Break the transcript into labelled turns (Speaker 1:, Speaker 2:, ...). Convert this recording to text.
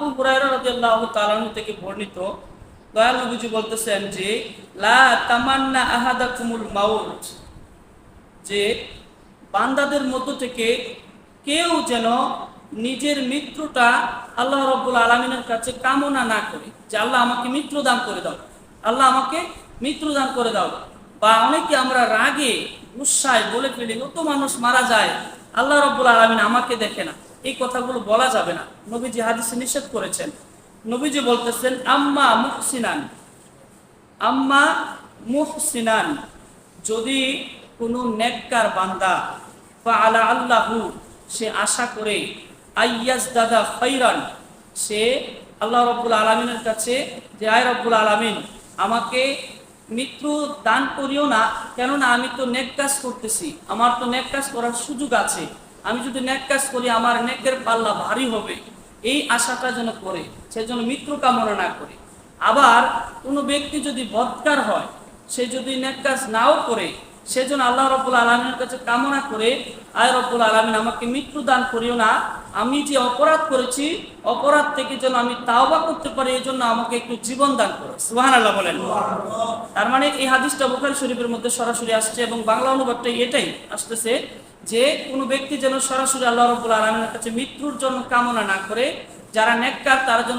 Speaker 1: আবু হুরায়রা রাদিয়াল্লাহু তাআলা থেকে বর্ণিত বলতেছেন যে, লা তামান্না আহাদাকুমুল মাউত, যে বান্দাদের মধ্য থেকে কেউ যেন নিজের মৃত্যুটা আল্লাহ রব্বুল আলমিনের কাছে কামনা না করে, যে আল্লাহ আমাকে মৃত্যু দান করে দাও, আল্লাহ আমাকে মৃত্যু দান করে দাও। বা অনেকে আমরা রাগে উৎসায় বলে ফেলি কত মানুষ মারা যায়, আল্লাহ রব্বুল আলমিন আমাকে দেখে না। এই কথাগুলো বলা যাবে না। নবীজি হাদিসে নিষেধ করেছেন। নবীজি বলতেছেন, আম্মা মুহসিনান। আম্মা মুহসিনান। যদি কোনো নেককার বান্দা বা আলা আল্লাহু, সে আশা করে আইয়াজ দাদা খৈরান সে আল্লাহ রব্বুল আলমিনের কাছে যে, আয় রব্বুল আলমিন, আমাকে মৃত্যু দান করিও না। কেননা আমি তো নেক কাজ করতেছি। আমার তো নেক কাজ করার সুযোগ আছে। আমি যদি নেক কাজ করি, আমার নেকের পাল্লা ভারী হবে। এই আশাটা যেন করে, সে যেন মৃত্যু কামনা না করে। আবার কোনো ব্যক্তি যদি বদকার হয়, সে যদি নেক কাজ নাও করে সেজন্য আল্লাহ রবুল আলমীর কাছে কামনা করে, আয় রব্বুল আলমিন, আমাকে মৃত্যু দান করিও না। আমি যে অপরাধ করেছি, অপরাধ থেকে যেন আমি তাওবা করতে পারি, এই জন্য আমাকে একটু জীবন দান করো। সুহান আল্লাহ বলেন। তার মানে এই হাদিসটা বুখারি শরীফের মধ্যে সরাসরি আসছে এবং বাংলা অনুবাদটা এটাই আসতেছে যে কোনো ব্যক্তি যেন সরাসরি আল্লাহ রবুল্লা আলমের কাছে মৃত্যুর জন্য কামনা না করে, যারা নেককার তারা যেন